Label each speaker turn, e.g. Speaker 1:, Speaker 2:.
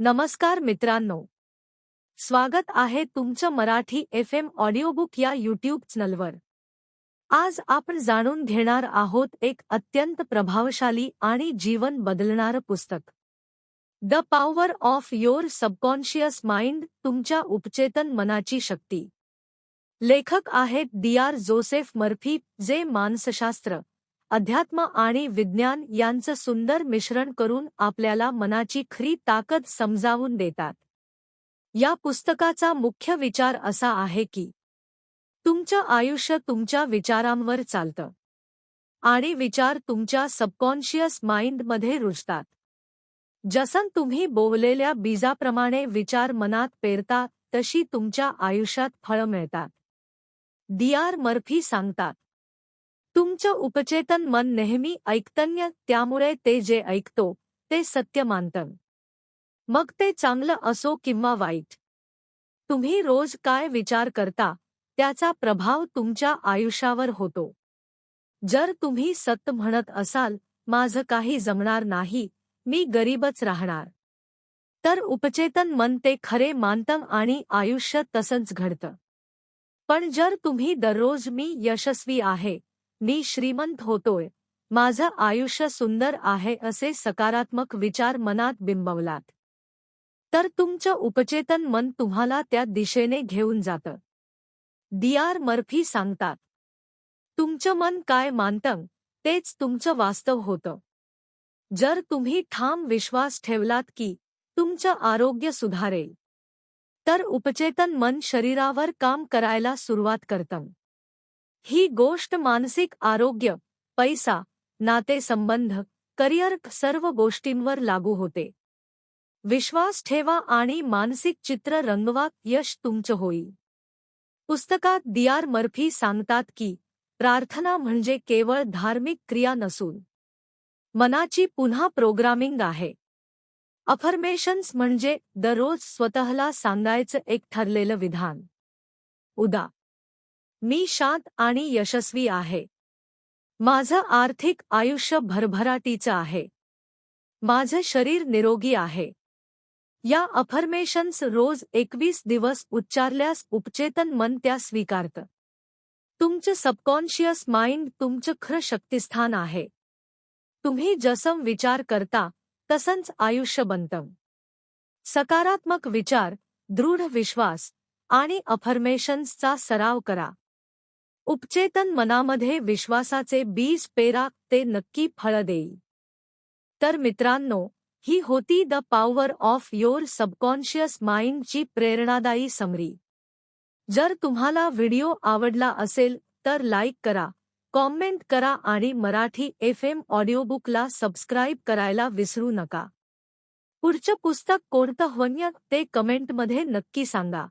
Speaker 1: नमस्कार मित्रांनो. स्वागत आहे तुमचं मराठी एफ एम ऑडिओबुक या यूट्यूब चॅनलवर. आज आपण जाणून घेणार आहोत एक अत्यंत प्रभावशाली आणि जीवन बदलणारं पुस्तक. The power of your subconscious mind तुमच्या उपचेतन मनाची शक्ती. लेखक आहेत डी आर जोसेफ मर्फी जे मानसशास्त्र अध्यात्म आणि विज्ञान यांचं सुंदर मिश्रण करून आपल्याला मनाची खरी ताकद समजावून देतात. या पुस्तकाचा मुख्य विचार असा आहे की तुमचं आयुष्य तुमच्या विचारांवर चालतं. आणि विचार तुमच्या सबकॉन्शियस माइंडमध्ये रुजतात. जसं तुम्ही बोवलेल्या बीजाप्रमाणे विचार मनात पेरता तशी तुमच्या आयुष्यात फळं मिळतात. डी आर मर्फी सांगतात. तुमचं उपचेतन मन नेहमी ऐकतन्य त्यामुळे ते जे ऐकतो ते सत्य मानतं. मग ते चांगलं असो किंवा वाईट. तुम्ही रोज काय विचार करता त्याचा प्रभाव तुमच्या आयुष्यावर होतो. जर तुम्ही सत्य म्हणत असाल माझं काही जमणार नाही मी गरीबच राहणार. तर उपचेतन मन ते खरे मानतं आणि आयुष्य तसंच घडतं. पण जर तुम्ही दररोज मी यशस्वी आहे मी श्रीमंत होतोय. माझं आयुष्य सुंदर आहे असे सकारात्मक विचार मनात बिंबवलात. तर तुमचं उपचेतन मन तुम्हाला त्या दिशेने घेऊन जातं. डी आर मर्फी सांगतात. तुमचं मन काय मानतं तेच तुमचं वास्तव होतं. जर तुम्ही ठाम विश्वास ठेवलात की तुमचं आरोग्य सुधारेल. तर उपचेतन मन शरीरावर काम करायला सुरुवात करतं. ही गोष्ट मानसिक आरोग्य पैसा नातेसंबंध करिअर सर्व गोष्टींवर लागू होते. विश्वास ठेवा आणि मानसिक चित्र रंगवा यश तुमचं होई पुस्तकात दियार मर्फी सांगतात की प्रार्थना म्हणजे केवळ धार्मिक क्रिया नसून मनाची पुन्हा प्रोग्रामिंग आहे. अफर्मेशन्स म्हणजे दररोज स्वतःला सांगायचं एक ठरलेलं विधान. उदा. मी शांत आणि यशस्वी आहे. माझं आर्थिक आयुष्य भरभराटीचं आहे. माझं शरीर निरोगी आहे. या अफर्मेशन्स रोज एकवीस दिवस उच्चारल्यास उपचेतन मन त्या स्वीकारतं. तुमचं सबकॉन्शियस माइंड तुमचं खरं शक्तिस्थान आहे. तुम्ही जसं विचार करता तसंच आयुष्य बनतं. सकारात्मक विचार दृढ विश्वास आणि अफर्मेशन्सचा सराव करा. उपचेतन मनामध्ये विश्वासाचे बीज पेरा ते नक्की फळ देईल. तर मित्रांनो ही होती the power of your subconscious माइंडची प्रेरणादायी समरी. जर तुम्हाला व्हिडिओ आवडला असेल तर लाईक करा कॉमेंट करा आणि मराठी एफ एम ऑडिओबुकला सबस्क्राईब करायला विसरू नका. पुढचं पुस्तक कोणतं वन्य ते कमेंटमध्ये नक्की सांगा.